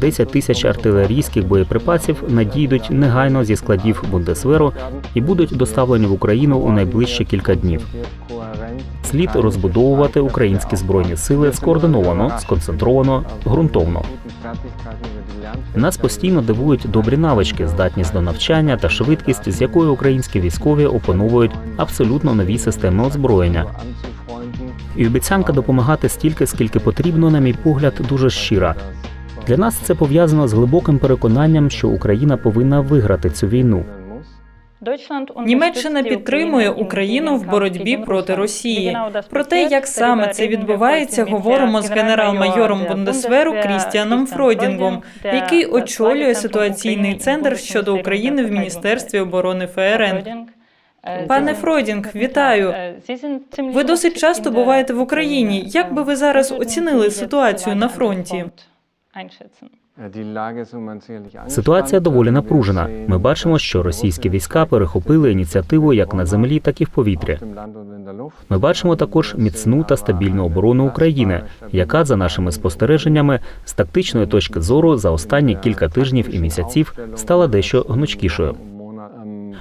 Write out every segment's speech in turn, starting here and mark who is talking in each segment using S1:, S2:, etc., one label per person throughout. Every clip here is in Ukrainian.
S1: 10 тисяч артилерійських боєприпасів надійдуть негайно зі складів Бундесверу і будуть доставлені в Україну у найближчі кілька днів. Слід розбудовувати українські збройні сили скоординовано, сконцентровано, ґрунтовно. Нас постійно дивують добрі навички, здатність до навчання та швидкість, з якою українські військові опановують абсолютно нові системи озброєння. І обіцянка допомагати стільки, скільки потрібно, на мій погляд, дуже щира. Для нас це пов'язано з глибоким переконанням, що Україна повинна виграти цю війну.
S2: Німеччина підтримує Україну в боротьбі проти Росії. Про те, як саме це відбувається, говоримо з генерал-майором Бундесверу Крістіаном Фройдінгом, який очолює ситуаційний центр щодо України в Міністерстві оборони ФРН. Пане Фройдінг, вітаю. Ви досить часто буваєте в Україні. Як би ви зараз оцінили ситуацію на фронті?
S1: Ситуація доволі напружена. Ми бачимо, що російські війська перехопили ініціативу як на землі, так і в повітрі. Ми бачимо також міцну та стабільну оборону України, яка, за нашими спостереженнями, з тактичної точки зору за останні кілька тижнів і місяців стала дещо гнучкішою.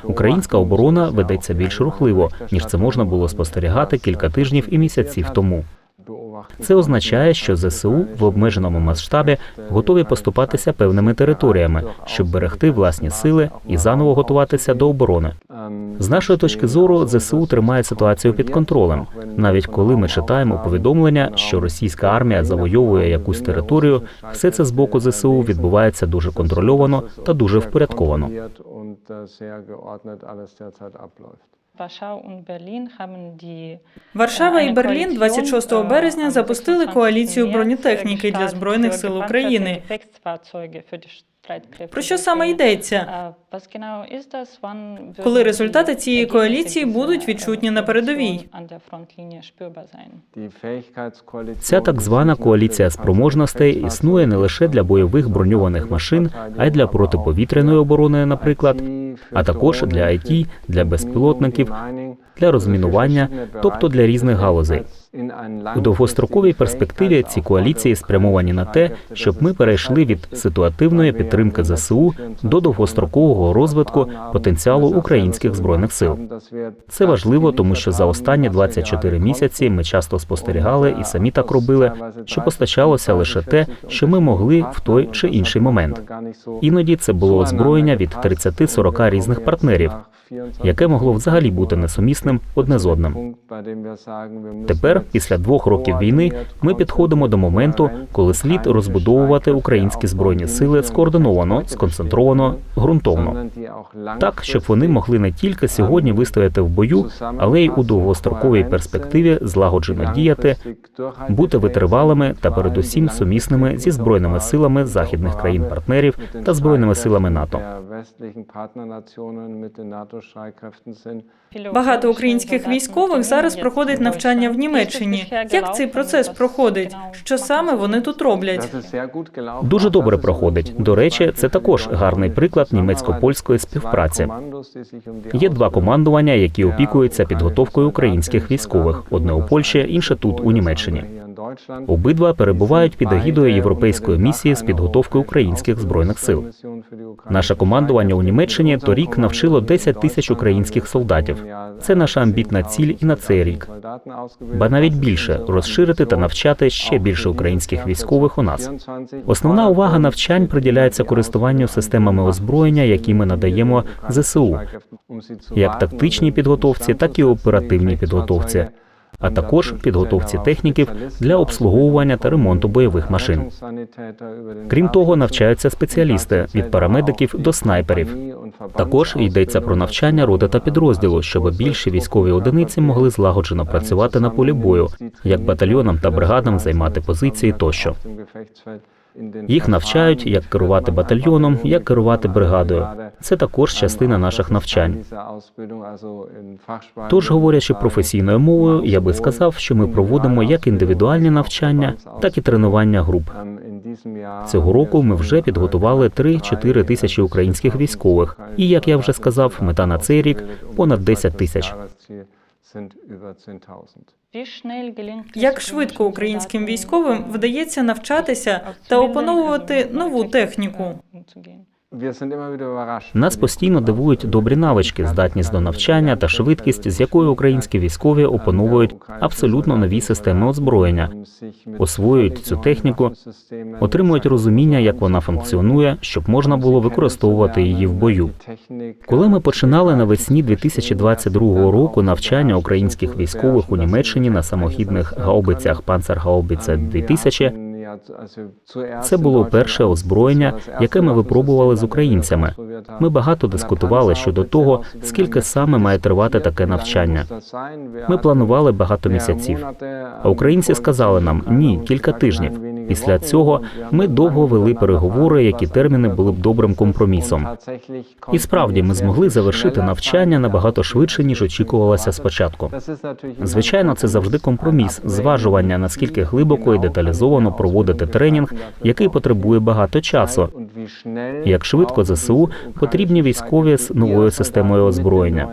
S1: Українська оборона ведеться більш рухливо, ніж це можна було спостерігати кілька тижнів і місяців тому. Це означає, що ЗСУ в обмеженому масштабі готові поступатися певними територіями, щоб берегти власні сили і заново готуватися до оборони. З нашої точки зору, ЗСУ тримає ситуацію під контролем. Навіть коли ми читаємо повідомлення, що російська армія завойовує якусь територію, все це з боку ЗСУ відбувається дуже контрольовано та дуже впорядковано.
S2: Варшава і Берлін 26 березня запустили коаліцію бронетехніки для збройних сил України. Про що саме йдеться?
S3: Коли результати цієї коаліції будуть відчутні на передовій?
S1: Ця так звана коаліція спроможностей існує не лише для бойових броньованих машин, а й для протиповітряної оборони, наприклад, а також для IT, для безпілотників, для розмінування, тобто для різних галузей. У довгостроковій перспективі ці коаліції спрямовані на те, щоб ми перейшли від ситуативної підтримки ЗСУ до довгострокового розвитку потенціалу українських збройних сил. Це важливо, тому що за останні 24 місяці ми часто спостерігали і самі так робили, що постачалося лише те, що ми могли в той чи інший момент. Іноді це було озброєння від 30-40 різних партнерів, яке могло взагалі бути несумісним одне з одним. Тепер, після двох років війни, ми підходимо до моменту, коли слід розбудовувати українські збройні сили скоординовано, сконцентровано, ґрунтовно. Так, щоб вони могли не тільки сьогодні вистояти в бою, але й у довгостроковій перспективі злагоджено діяти, бути витривалими та передусім сумісними зі збройними силами західних країн-партнерів та збройними силами НАТО.
S2: Багато українських військових зараз проходить навчання в Німеччині. Як цей процес проходить? Що саме вони тут роблять?
S1: Дуже добре проходить. До речі, це також гарний приклад німецько-польської співпраці. Є два командування, які опікуються підготовкою українських військових: одне у Польщі, інше тут у Німеччині. Обидва перебувають під егідою європейської місії з підготовки українських збройних сил. Наше командування у Німеччині торік навчило 10 тисяч українських солдатів. Це наша амбітна ціль і на цей рік. Ба навіть більше розширити та навчати ще більше українських військових у нас. Основна увага навчань приділяється користуванню системами озброєння, які ми надаємо ЗСУ, як тактичній підготовці, так і оперативній підготовці а також підготовці техніків для обслуговування та ремонту бойових машин. Крім того, навчаються спеціалісти від парамедиків до снайперів. Також йдеться про навчання роди та підрозділу, щоб більші військові одиниці могли злагоджено працювати на полі бою, як батальйонам та бригадам займати позиції тощо. Їх навчають, як керувати батальйоном, як керувати бригадою. Це також частина наших навчань. Тож, говорячи професійною мовою, я би сказав, що ми проводимо як індивідуальні навчання, так і тренування груп. Цього року ми вже підготували 3-4 тисячі українських військових. І як я вже сказав, мета на цей рік понад 10 тисяч.
S2: Як швидко українським військовим вдається навчатися та опановувати нову техніку?
S1: Нас постійно дивують добрі навички, здатність до навчання та швидкість, з якою українські військові опановують абсолютно нові системи озброєння, освоюють цю техніку, отримують розуміння, як вона функціонує, щоб можна було використовувати її в бою. Коли ми починали навесні 2022 року навчання українських військових у Німеччині на самохідних гаубицях Панцергаубіце 2000, це було перше озброєння, яке ми випробували з українцями. Ми багато дискутували щодо того, скільки саме має тривати таке навчання. Ми планували багато місяців. А українці сказали нам ні, кілька тижнів. Після цього ми довго вели переговори, які терміни були б добрим компромісом. І справді ми змогли завершити навчання набагато швидше, ніж очікувалося спочатку. Звичайно, це завжди компроміс, зважування, наскільки глибоко і деталізовано проводити тренінг, який потребує багато часу. Як швидко ЗСУ потрібні військові з новою системою озброєння.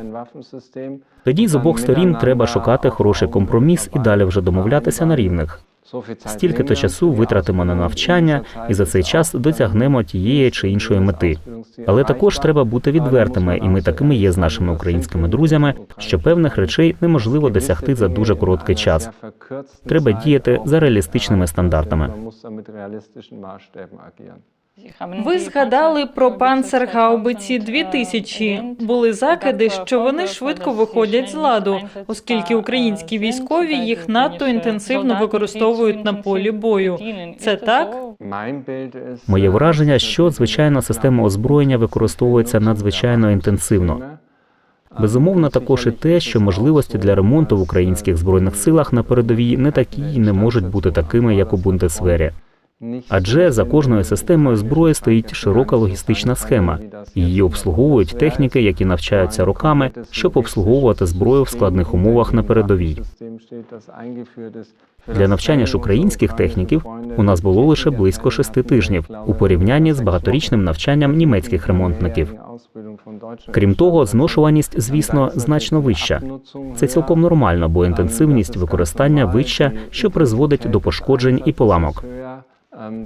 S1: Тоді з обох сторін треба шукати хороший компроміс і далі вже домовлятися на рівних. Стільки-то часу витратимо на навчання, і за цей час досягнемо тієї чи іншої мети. Але також треба бути відвертими, і ми такими є з нашими українськими друзями, що певних речей неможливо досягти за дуже короткий час. Треба діяти за реалістичними стандартами.
S2: Ви згадали про панцергаубиці 2000. Були закиди, що вони швидко виходять з ладу, оскільки українські військові їх надто інтенсивно використовують на полі бою. Це так?
S1: Моє враження, що звичайно система озброєння використовується надзвичайно інтенсивно. Безумовно, також і те, що можливості для ремонту в українських збройних силах на передовій не такі і не можуть бути такими, як у Бундесвері. Адже за кожною системою зброї стоїть широка логістична схема. Її обслуговують техніки, які навчаються роками, щоб обслуговувати зброю в складних умовах на передовій. Для навчання ж українських техніків у нас було лише близько шести тижнів у порівнянні з багаторічним навчанням німецьких ремонтників. Крім того, зношуваність, звісно, значно вища. Це цілком нормально, бо інтенсивність використання вища, що призводить до пошкоджень і поламок.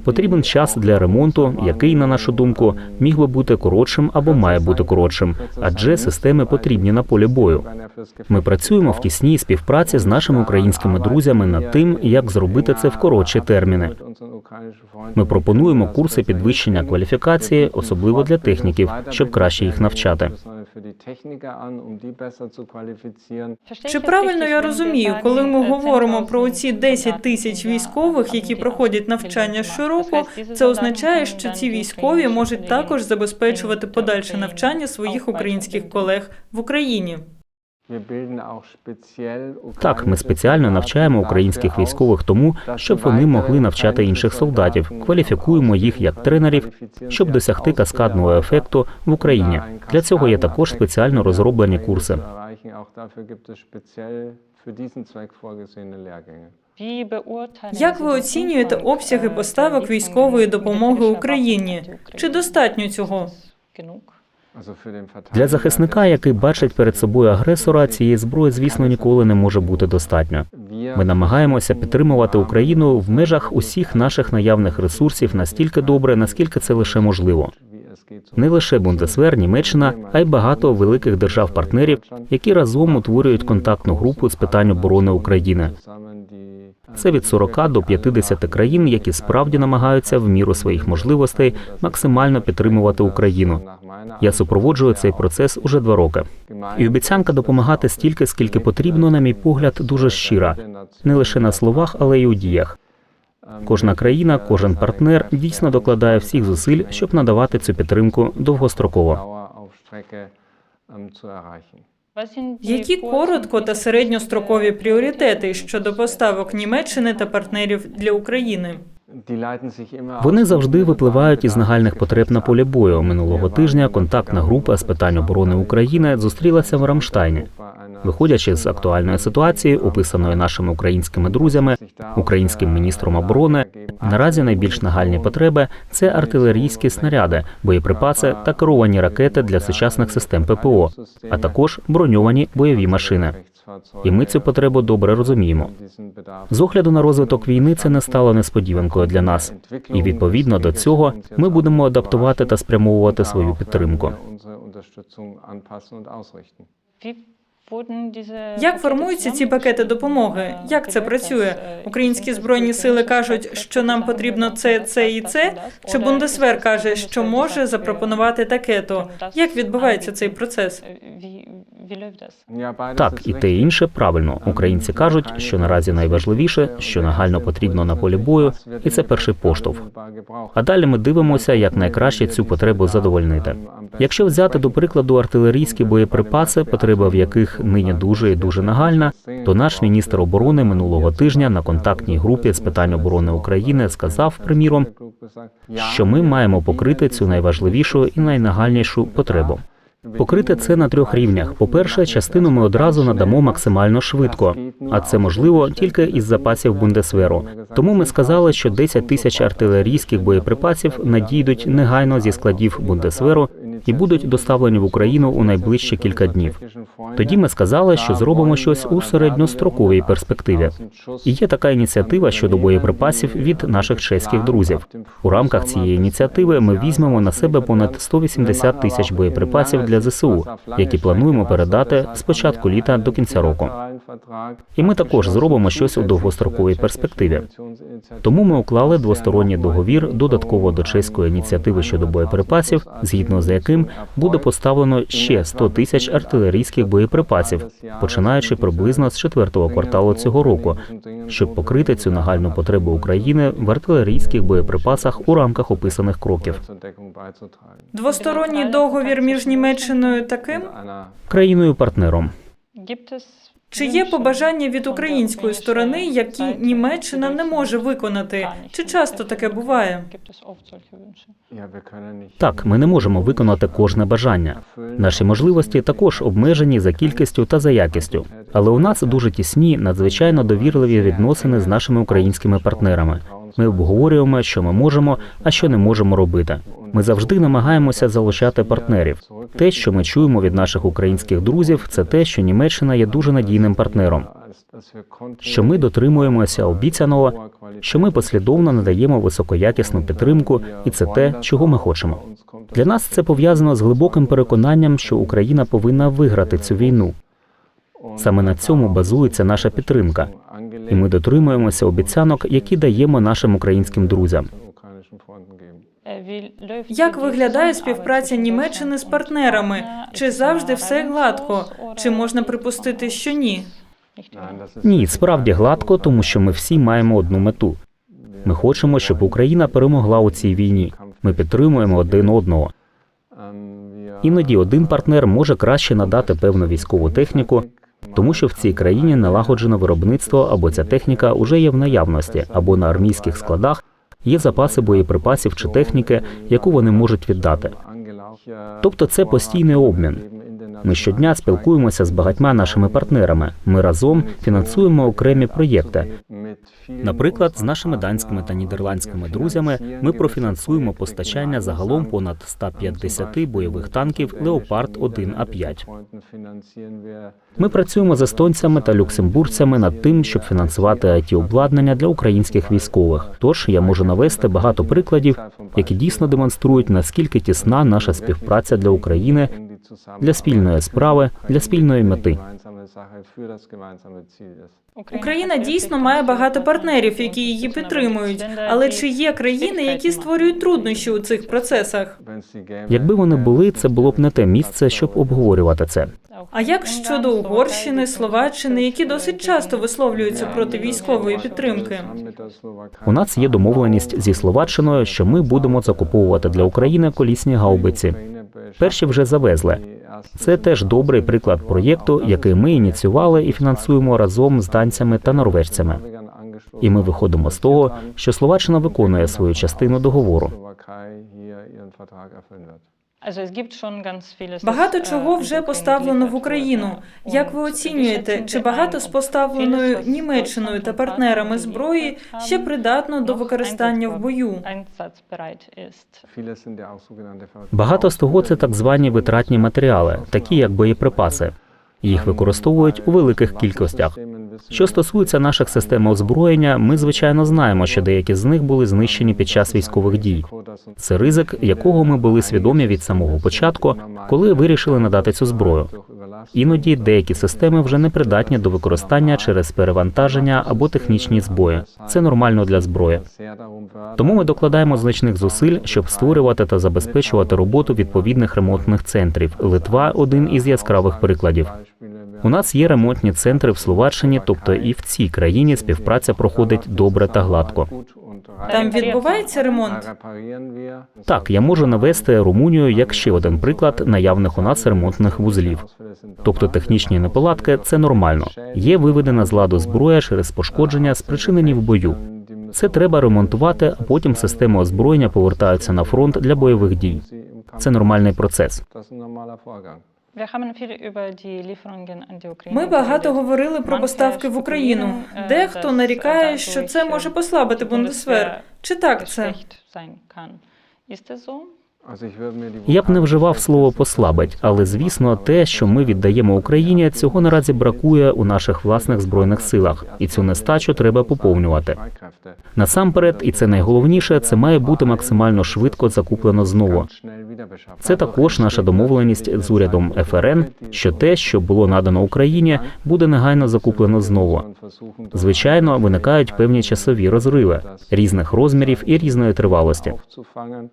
S1: Потрібен час для ремонту, який, на нашу думку, міг би бути коротшим або має бути коротшим, адже системи потрібні на полі бою. Ми працюємо в тісній співпраці з нашими українськими друзями над тим, як зробити це в коротші терміни. Ми пропонуємо курси підвищення кваліфікації, особливо для техніків, щоб краще їх навчати.
S2: Чи правильно я розумію, коли ми говоримо про ці 10 тисяч військових, які проходять навчання щороку, це означає, що ці військові можуть також забезпечувати подальше навчання своїх українських колег в Україні?
S1: Так, ми спеціально навчаємо українських військових тому, щоб вони могли навчати інших солдатів, кваліфікуємо їх як тренерів, щоб досягти каскадного ефекту в Україні. Для цього є також спеціально розроблені курси.
S2: Як ви оцінюєте обсяги поставок військової допомоги Україні? Чи достатньо цього?
S1: Для захисника, який бачить перед собою агресора, цієї зброї, звісно, ніколи не може бути достатньо. Ми намагаємося підтримувати Україну в межах усіх наших наявних ресурсів настільки добре, наскільки це лише можливо. Не лише Бундесвер, Німеччина, а й багато великих держав-партнерів, які разом утворюють контактну групу з питань оборони України. Це від 40 до 50 країн, які справді намагаються в міру своїх можливостей максимально підтримувати Україну. Я супроводжую цей процес уже два роки. І обіцянка допомагати стільки, скільки потрібно, на мій погляд, дуже щира, не лише на словах, але й у діях. Кожна країна, кожен партнер дійсно докладає всіх зусиль, щоб надавати цю підтримку довгостроково.
S2: Які коротко та середньострокові пріоритети щодо поставок Німеччини та партнерів для України?
S1: Вони завжди випливають із нагальних потреб на полі бою. Минулого тижня контактна група з питань оборони України зустрілася в Рамштайні. Виходячи з актуальної ситуації, описаної нашими українськими друзями, українським міністром оборони, наразі найбільш нагальні потреби це артилерійські снаряди, боєприпаси та керовані ракети для сучасних систем ППО, а також броньовані бойові машини. І ми цю потребу добре розуміємо. З огляду на розвиток війни це не стало несподіванкою для нас. І відповідно до цього ми будемо адаптувати та спрямовувати свою підтримку.
S2: Як формуються ці пакети допомоги? Як це працює? Українські збройні сили кажуть, що нам потрібно це, це і це. Чи Бундесвер каже, що може запропонувати таке то? Як відбувається цей процес?
S1: Так, і те інше правильно. Українці кажуть, що наразі найважливіше, що нагально потрібно на полі бою, і це перший поштовх. А далі ми дивимося, як найкраще цю потребу задовольнити. Якщо взяти до прикладу артилерійські боєприпаси, потреба в яких нині дуже і дуже нагальна, то наш міністр оборони минулого тижня на контактній групі з питань оборони України сказав, приміром, що ми маємо покрити цю найважливішу і найнагальнішу потребу. Покрити це на трьох рівнях. По-перше, частину ми одразу надамо максимально швидко, а це можливо тільки із запасів Бундесверу. Тому ми сказали, що 10 тисяч артилерійських боєприпасів надійдуть негайно зі складів Бундесверу і будуть доставлені в Україну у найближчі кілька днів. Тоді ми сказали, що зробимо щось у середньостроковій перспективі. І є така ініціатива щодо боєприпасів від наших чеських друзів. У рамках цієї ініціативи ми візьмемо на себе понад 180 тисяч боєприпасів для ЗСУ, які плануємо передати з початку літа до кінця року. І ми також зробимо щось у довгостроковій перспективі. Тому ми уклали двосторонній договір додатково до чеської ініціативи щодо боєприпасів, згідно з яким буде поставлено ще 100 тисяч артилерійських боєприпасів, починаючи приблизно з четвертого кварталу цього року, щоб покрити цю нагальну потребу України в артилерійських боєприпасах у рамках описаних кроків.
S2: Двосторонній договір між Німеччиною таким?
S1: Країною партнером
S2: Чи є побажання від української сторони, які Німеччина не може виконати? Чи часто таке буває?
S1: так, ми не можемо виконати кожне бажання. Наші можливості також обмежені за кількістю та за якістю. Але у нас дуже тісні, надзвичайно довірливі відносини з нашими українськими партнерами. Ми обговорюємо, що ми можемо, а що не можемо робити. Ми завжди намагаємося залучати партнерів. Те, що ми чуємо від наших українських друзів, це те, що Німеччина є дуже надійним партнером. Що ми дотримуємося обіцяного, що ми послідовно надаємо високоякісну підтримку, і це те, чого ми хочемо. Для нас це пов'язано з глибоким переконанням, що Україна повинна виграти цю війну. Саме на цьому базується наша підтримка, і ми дотримуємося обіцянок, які даємо нашим українським друзям.
S2: Як виглядає співпраця Німеччини з партнерами? Чи завжди все гладко? Чи можна припустити, що ні?
S1: Ні, справді гладко, тому що ми всі маємо одну мету. Ми хочемо, щоб Україна перемогла у цій війні. Ми підтримуємо один одного. Іноді один партнер може краще надати певну військову техніку, тому що в цій країні налагоджено виробництво або ця техніка вже є в наявності, або на армійських складах є запаси боєприпасів чи техніки, яку вони можуть віддати. Тобто це постійний обмін. Ми щодня спілкуємося з багатьма нашими партнерами. Ми разом фінансуємо окремі проєкти. Наприклад, з нашими данськими та нідерландськими друзями ми профінансуємо постачання загалом понад 150 бойових танків Леопард 1 а 5 Ми працюємо з естонцями та люксембурцями над тим, щоб фінансувати it обладнання для українських військових. Тож я можу навести багато прикладів, які дійсно демонструють наскільки тісна наша співпраця для України для спільної справи, для спільної мети.
S2: Україна дійсно має багато партнерів, які її підтримують. Але чи є країни, які створюють труднощі у цих процесах?
S1: Якби вони були, це було б не те місце, щоб обговорювати це.
S2: А як щодо Угорщини, Словаччини, які досить часто висловлюються проти військової підтримки?
S1: У нас є домовленість зі Словаччиною, що ми будемо закуповувати для України колісні гаубиці. Перші вже завезли. Це теж добрий приклад проєкту, який ми ініціювали і фінансуємо разом з данцями та норвежцями. І ми виходимо з того, що Словаччина виконує свою частину договору.
S2: Багато чого вже поставлено в Україну. Як ви оцінюєте, чи багато з поставленою Німеччиною та партнерами зброї ще придатно до використання в бою?
S1: Багато з того це так звані витратні матеріали, такі як боєприпаси. Їх використовують у великих кількостях. Що стосується наших систем озброєння, ми звичайно знаємо, що деякі з них були знищені під час військових дій. Це ризик, якого ми були свідомі від самого початку, коли вирішили надати цю зброю. Іноді деякі системи вже не придатні до використання через перевантаження або технічні збої. Це нормально для зброї. Тому ми докладаємо значних зусиль, щоб створювати та забезпечувати роботу відповідних ремонтних центрів. Литва один із яскравих прикладів. У нас є ремонтні центри в Словаччині, тобто і в цій країні співпраця проходить добре та гладко.
S2: Там відбувається ремонт.
S1: Так, я можу навести Румунію як ще один приклад наявних у нас ремонтних вузлів. Тобто технічні неполадки це нормально. Є виведена з ладу зброя через пошкодження, спричинені в бою. Це треба ремонтувати, а потім системи озброєння повертаються на фронт для бойових дій. Це нормальний процес.
S2: Ми багато говорили про поставки в Україну. Дехто нарікає, що це може послабити Бундесвер. Чи так це?
S1: Я б не вживав слово послабить, але звісно, те, що ми віддаємо Україні, цього наразі бракує у наших власних збройних силах, і цю нестачу треба поповнювати. Насамперед, і це найголовніше, це має бути максимально швидко закуплено знову. Це також наша домовленість з урядом ФРН, що те, що було надано Україні, буде негайно закуплено знову. Звичайно, виникають певні часові розриви різних розмірів і різної тривалості.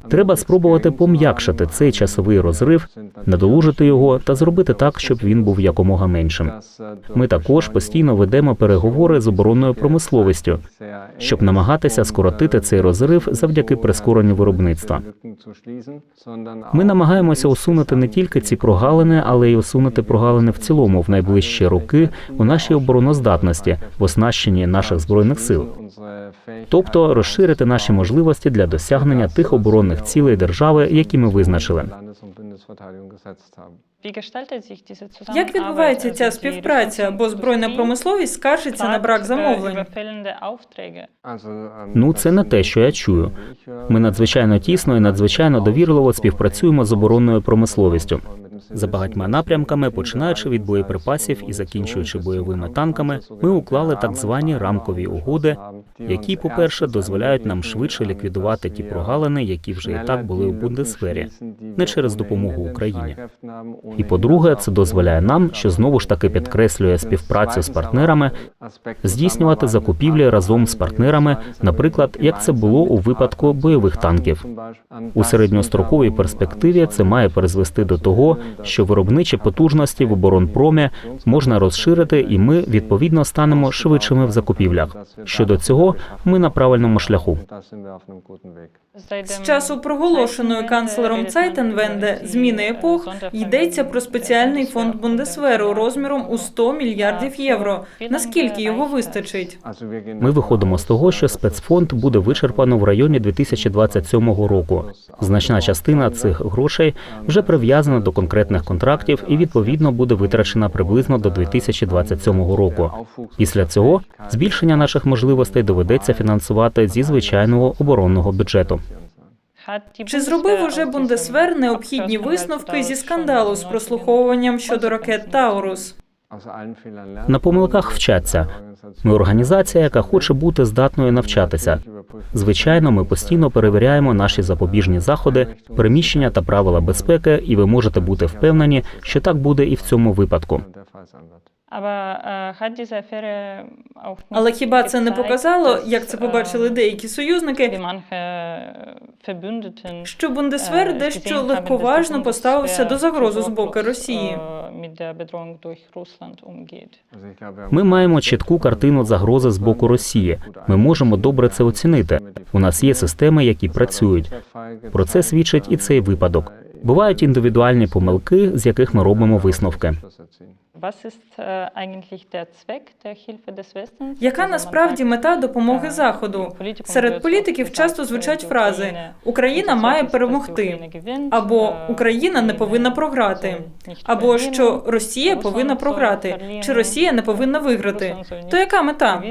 S1: Треба спробувати пом'якшити цей часовий розрив, надолужити його та зробити так, щоб він був якомога меншим. Ми також постійно ведемо переговори з оборонною промисловістю, щоб намагатися скоротити цей розрив завдяки прискоренню виробництва. Ми намагаємося усунути не тільки ці прогалини, але й усунути прогалини в цілому в найближчі роки у нашій обороноздатності в оснащенні наших збройних сил, тобто розширити наші можливості для досягнення тих оборонних цілей держави, які ми визначили.
S2: Як відбувається ця співпраця? Бо збройна промисловість скаржиться на брак замовлень.
S1: Ну, це не те, що я чую. Ми надзвичайно тісно і надзвичайно довірливо співпрацюємо з оборонною промисловістю. За багатьма напрямками, починаючи від боєприпасів і закінчуючи бойовими танками, ми уклали так звані рамкові угоди, які, по-перше, дозволяють нам швидше ліквідувати ті прогалини, які вже і так були у Бундесфері, не через допомогу Україні. І по-друге, це дозволяє нам, що знову ж таки підкреслює співпрацю з партнерами, здійснювати закупівлі разом з партнерами, наприклад, як це було у випадку бойових танків. У середньостроковій перспективі це має призвести до того, що виробничі потужності в оборонпромі можна розширити, і ми відповідно станемо швидшими в закупівлях. Щодо цього, ми на правильному шляху.
S2: З часу проголошеної канцлером Цайтенвенде зміни епох йдеться про спеціальний фонд Бундесверу розміром у 100 мільярдів євро. Наскільки його вистачить?
S1: Ми виходимо з того, що спецфонд буде вичерпано в районі 2027 року. Значна частина цих грошей вже прив'язана до конкретних контрактів і відповідно буде витрачена приблизно до 2027 року. Після цього збільшення наших можливостей доведеться фінансувати зі звичайного оборонного бюджету.
S2: Чи зробив уже Бундесвер необхідні висновки зі скандалу з прослуховуванням щодо ракет Таурус?
S1: На помилках вчаться. Ми організація, яка хоче бути здатною навчатися. Звичайно, ми постійно перевіряємо наші запобіжні заходи, переміщення та правила безпеки, і ви можете бути впевнені, що так буде і в цьому випадку.
S2: Але хіба це не показало, як це побачили деякі союзники, що Бундесвер дещо легковажно поставився до загрози з боку Росії?
S1: Ми маємо чітку картину загрози з боку Росії. Ми можемо добре це оцінити. У нас є системи, які працюють. Про це свідчить і цей випадок. Бувають індивідуальні помилки, з яких ми робимо висновки.
S2: Яка насправді мета допомоги Заходу? Серед політиків часто звучать фрази Україна має перемогти, або Україна не повинна програти, або що Росія повинна програти, чи Росія не повинна виграти. То яка мета?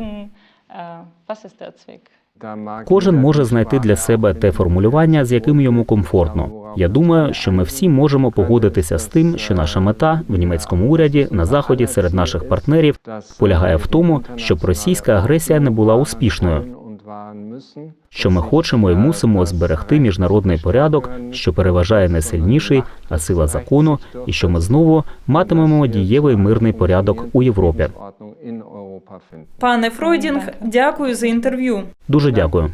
S1: Кожен може знайти для себе те формулювання, з яким йому комфортно. Я думаю, що ми всі можемо погодитися з тим, що наша мета в німецькому уряді на заході серед наших партнерів полягає в тому, щоб російська агресія не була успішною. Що ми хочемо і мусимо зберегти міжнародний порядок, що переважає не сильніший, а сила закону, і що ми знову матимемо дієвий мирний порядок у Європі.
S2: Пане Фройдінг, дякую за інтерв'ю.
S1: Дуже дякую.